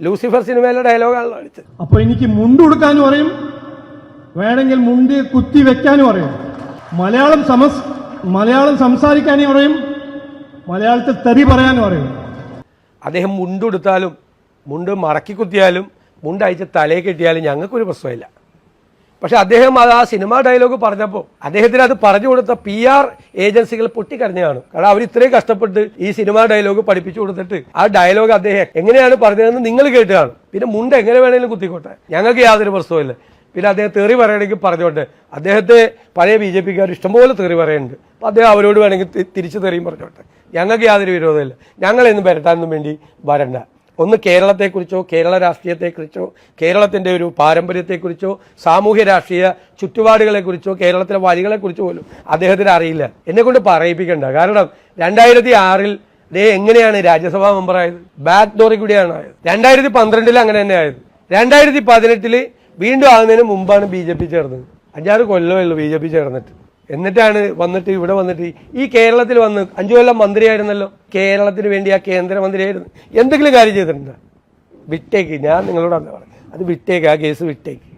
Lucifer സിനിമയിലെ ഡയലോഗാണല്ലോ അടിച്ചത്. അപ്പൊ എനിക്ക് മുണ്ട് കൊടുക്കാനും അറിയും. വേണമെങ്കിൽ മുണ്ട് കുത്തി വെക്കാനും അറിയും. മലയാളം സമസ് മലയാളം സംസാരിക്കാനും അറിയും. മലയാളത്തിൽ തെറി പറയാനും അറിയും. അദ്ദേഹം മുണ്ടെടുത്താലും മുണ്ട് മറക്കി കുത്തിയാലും മുണ്ട് അയച്ച് തലയെ കെട്ടിയാലും ഞങ്ങൾക്കൊരു പ്രശ്നമില്ല. പക്ഷെ അദ്ദേഹം അത് ആ സിനിമ ഡയലോഗ് പറഞ്ഞപ്പോൾ അദ്ദേഹത്തിന് അത് പറഞ്ഞു കൊടുത്ത പി ആർ ഏജൻസികൾ പൊട്ടിക്കരഞ്ഞാണ് കാരണം അവർ ഇത്രയും കഷ്ടപ്പെട്ട് ഈ സിനിമ ഡയലോഗ് പഠിപ്പിച്ചു കൊടുത്തിട്ട് ആ ഡയലോഗ് അദ്ദേഹം എങ്ങനെയാണ് പറഞ്ഞതെന്ന് നിങ്ങൾ കേട്ടതാണ് പിന്നെ മുണ്ട് എങ്ങനെ വേണമെങ്കിലും കുത്തിക്കോട്ടെ. ഞങ്ങൾക്ക് യാതൊരു പ്രശ്നവുമില്ല. പിന്നെ അദ്ദേഹം തെറി പറയണമെങ്കിൽ പറഞ്ഞോട്ടെ. അദ്ദേഹത്തെ പഴയ ബി ജെ പിക്കാർ ഇഷ്ടംപോലെ തെറി പറയുന്നുണ്ട്. അപ്പോൾ അദ്ദേഹം അവരോട് വേണമെങ്കിൽ തിരിച്ച് തെറിയും പറഞ്ഞോട്ടെ. ഞങ്ങൾക്ക് യാതൊരു വിരോധമില്ല ഞങ്ങളെന്നും വരട്ടാനൊന്നും വേണ്ടി വരണ്ട. ഒന്ന് കേരളത്തെക്കുറിച്ചോ കേരള രാഷ്ട്രീയത്തെക്കുറിച്ചോ കേരളത്തിന്റെ ഒരു പാരമ്പര്യത്തെക്കുറിച്ചോ സാമൂഹ്യ രാഷ്ട്രീയ ചുറ്റുപാടുകളെക്കുറിച്ചോ കേരളത്തിലെ വഴികളെക്കുറിച്ചോ പോലും അദ്ദേഹത്തിന് അറിയില്ല. എന്നെക്കൊണ്ട് പറയിപ്പിക്കേണ്ട. കാരണം രണ്ടായിരത്തി ആറിൽ ദേ എങ്ങനെയാണ് രാജ്യസഭാ മെമ്പറായത്? ബാക്ക് ഡോറിൽ കൂടിയാണ് ആയത്. രണ്ടായിരത്തി പന്ത്രണ്ടിൽ അങ്ങനെ തന്നെ ആയത്. രണ്ടായിരത്തി പതിനെട്ടിൽ വീണ്ടും ആകുന്നതിന് മുമ്പാണ് ബി ജെ പി ചേർന്നത്. അഞ്ചാറ് കൊല്ലമേ ഉള്ളൂ ബി ജെ പി ചേർന്നിട്ട്. എന്നിട്ടാണ് വന്നിട്ട് ഇവിടെ വന്നിട്ട് ഈ കേരളത്തിൽ വന്ന് അഞ്ചു കൊല്ലം മന്ത്രിയായിരുന്നല്ലോ. കേരളത്തിന് വേണ്ടി ആ കേന്ദ്രമന്ത്രിയായിരുന്നു. എന്തെങ്കിലും കാര്യം ചെയ്തിട്ടുണ്ടോ? വിട്ടേക്ക്. ഞാൻ നിങ്ങളോട് അല്ല പറഞ്ഞു അത് വിട്ടേക്ക്. ആ കേസ് വിട്ടേക്ക്.